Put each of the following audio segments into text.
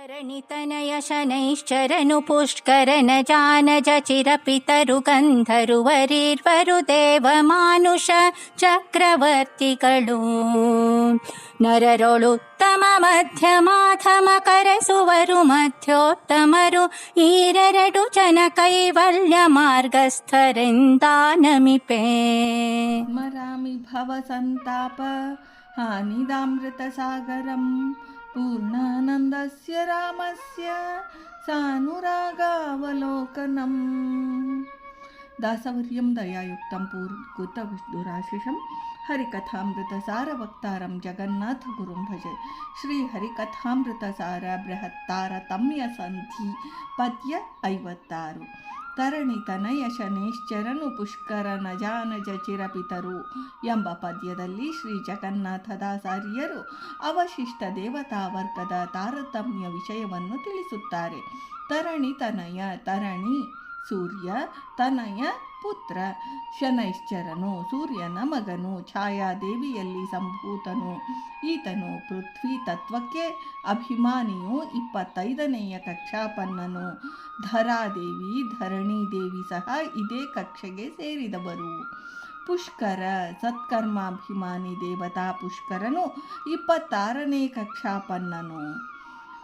तरणितनय शनैश्चरनु पुष्करन जानज चिरपितरु गन्धर्वरीर्वरुदेव मानुष ಚಕ್ರವರ್ತಿಗಳು ನರರೊಳುತ್ತಮ ಮಧ್ಯಮಾಧಮ ಕರೆಸುವರು ಮಧ್ಯೋತ್ತಮರು ಈರೆರಡು ಜನ ಕೈವಲ್ಯ ಮಾರ್ಗಸ್ಥರೆಂದಾನಮಿಪೆ स्मरामि भवसन्ताप పూర్ణానందస్య రామస్య సానురాగావలోకనం దాసవర్యం దయాయుక్తం పూర్కృత విష్ణురాశిషం हरिकथामृतसारवक्तारं जगन्नाथगुरुं भजे श्रीहरिकथामृतसार बृहत्तारतम्यसन्धि पद्य ऐवत्तारु ಐವತ್ತಾರು ತರಣಿ ತನಯ ಶನೇಶ್ಚರನು ಪುಷ್ಕರ ನಜಾನಜ ಚಿರಪಿತರು ಎಂಬ ಪದ್ಯದಲ್ಲಿ ಶ್ರೀ ಜಗನ್ನಾಥದಾಸಾರ್ಯರು ಅವಶಿಷ್ಟ ದೇವತಾ ವರ್ಗದ ತಾರತಮ್ಯ ವಿಷಯವನ್ನು ತಿಳಿಸುತ್ತಾರೆ. ತರಣಿತನಯ ತರಣಿ ಸೂರ್ಯ ತನಯ ಪುತ್ರ. ಶನೈಶ್ಚರನು ಸೂರ್ಯನ ಮಗನು, ಛಾಯಾದೇವಿಯಲ್ಲಿ ಸಂಭೂತನು. ಈತನು ಪೃಥ್ವಿ ತತ್ವಕ್ಕೆ ಅಭಿಮಾನಿಯು ಇಪ್ಪತ್ತೈದನೆಯ ಕಕ್ಷಾಪನ್ನನು. ಧರಾದೇವಿ, ಧರಣಿದೇವಿ ಸಹ ಇದೇ ಕಕ್ಷೆಗೆ ಸೇರಿದವರು. ಪುಷ್ಕರ ಸತ್ಕರ್ಮಾಭಿಮಾನಿ ದೇವತಾ ಪುಷ್ಕರನು ಇಪ್ಪತ್ತಾರನೇ ಕಕ್ಷಾಪನ್ನನು.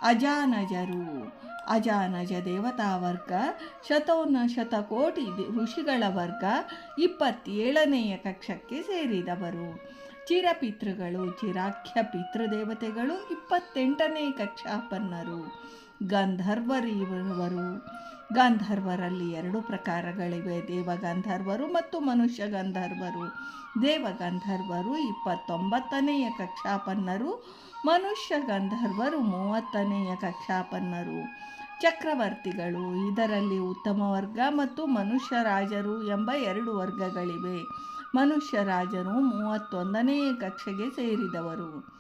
ಅಜಾನಜರು. ಅಜಾನಜ ದೇವತಾ ವರ್ಗ ಶತೋನ ಶತಕೋಟಿ ಋಷಿಗಳ ವರ್ಗ, ಇಪ್ಪತ್ತೇಳನೆಯ ಕಕ್ಷಕ್ಕೆ ಸೇರಿದವರು. ಚಿರಪಿತೃಗಳು, ಚಿರಾಖ್ಯ ಪಿತೃದೇವತೆಗಳು, ಇಪ್ಪತ್ತೆಂಟನೇ ಕಕ್ಷಾಪನ್ನರು. ಗಂಧರ್ವರಿವರು ಗಂಧರ್ವರಲ್ಲಿ ಎರಡು ಪ್ರಕಾರಗಳಿವೆ. ದೇವಗಂಧರ್ವರು ಮತ್ತು ಮನುಷ್ಯ ಗಂಧರ್ವರು ದೇವಗಂಧರ್ವರು ಇಪ್ಪತ್ತೊಂಬತ್ತನೆಯ ಕಕ್ಷಾಪನ್ನರು ಮನುಷ್ಯ ಗಂಧರ್ವರು ಮೂವತ್ತನೆಯ ಕಕ್ಷಾಪನ್ನರು. ಚಕ್ರವರ್ತಿಗಳು ಇದರಲ್ಲಿ ಉತ್ತಮ ವರ್ಗ ಮತ್ತು ಮನುಷ್ಯ ರಾಜರು ಎಂಬ ಎರಡು ವರ್ಗಗಳಿವೆ. ಮನುಷ್ಯ ರಾಜರು ಮೂವತ್ತೊಂದನೆಯ ಕಕ್ಷೆಗೆ ಸೇರಿದವರು.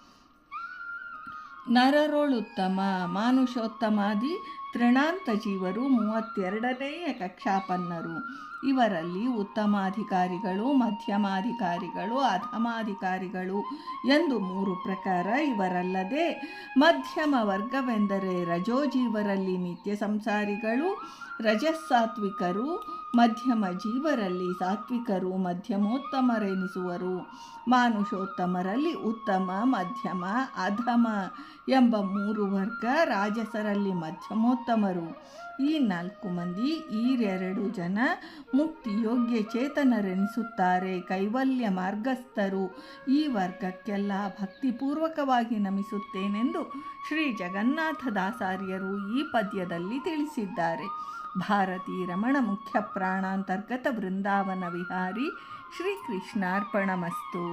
ನರರೋಳುತ್ತಮ ಮಾನುಷೋತ್ತಮಾದಿ ತೃಣಾಂತ ಜೀವರು ಮೂವತ್ತೆರಡನೆಯ ಕಕ್ಷಾಪನ್ನರು. ಇವರಲ್ಲಿ ಉತ್ತಮಾಧಿಕಾರಿಗಳು, ಮಧ್ಯಮಾಧಿಕಾರಿಗಳು, ಅಧಮಾಧಿಕಾರಿಗಳು ಎಂದು ಮೂರು ಪ್ರಕಾರ ಇವರಲ್ಲದೆ ಮಧ್ಯಮ ವರ್ಗವೆಂದರೆ ರಜೋಜೀವರಲ್ಲಿ ನಿತ್ಯ ಸಂಸಾರಿಗಳು, ರಜಸ್ಸಾತ್ವಿಕರು, ಮಧ್ಯಮ ಜೀವರಲ್ಲಿ ಸಾತ್ವಿಕರು, ಮಧ್ಯಮೋತ್ತಮರೆನಿಸುವರು. ಮಾನುಷೋತ್ತಮರಲ್ಲಿ ಉತ್ತಮ, ಮಧ್ಯಮ, ಅಧಮ ಎಂಬ ಮೂರು ವರ್ಗ ರಾಜಸರಲ್ಲಿ ಮಧ್ಯಮೋತ್ತಮರು ಈ ನಾಲ್ಕು ಮಂದಿ ಈರೆರಡು ಜನ ಮುಕ್ತಿಯೋಗ್ಯ ಚೇತನರೆನಿಸುತ್ತಾರೆ, ಕೈವಲ್ಯ ಮಾರ್ಗಸ್ಥರು. ಈ ವರ್ಗಕ್ಕೆಲ್ಲ ಭಕ್ತಿಪೂರ್ವಕವಾಗಿ ನಮಿಸುತ್ತೇನೆಂದು ಶ್ರೀ ಜಗನ್ನಾಥದಾಸಾರ್ಯರು ಈ ಪದ್ಯದಲ್ಲಿ ತಿಳಿಸಿದ್ದಾರೆ. ಭಾರತೀ ರಮಣ ಮುಖ್ಯ ಪ್ರಾಣಾಂತರ್ಗತ ವೃಂದಾವನ ವಿಹಾರಿ ಶ್ರೀಕೃಷ್ಣಾರ್ಪಣಮಸ್ತು.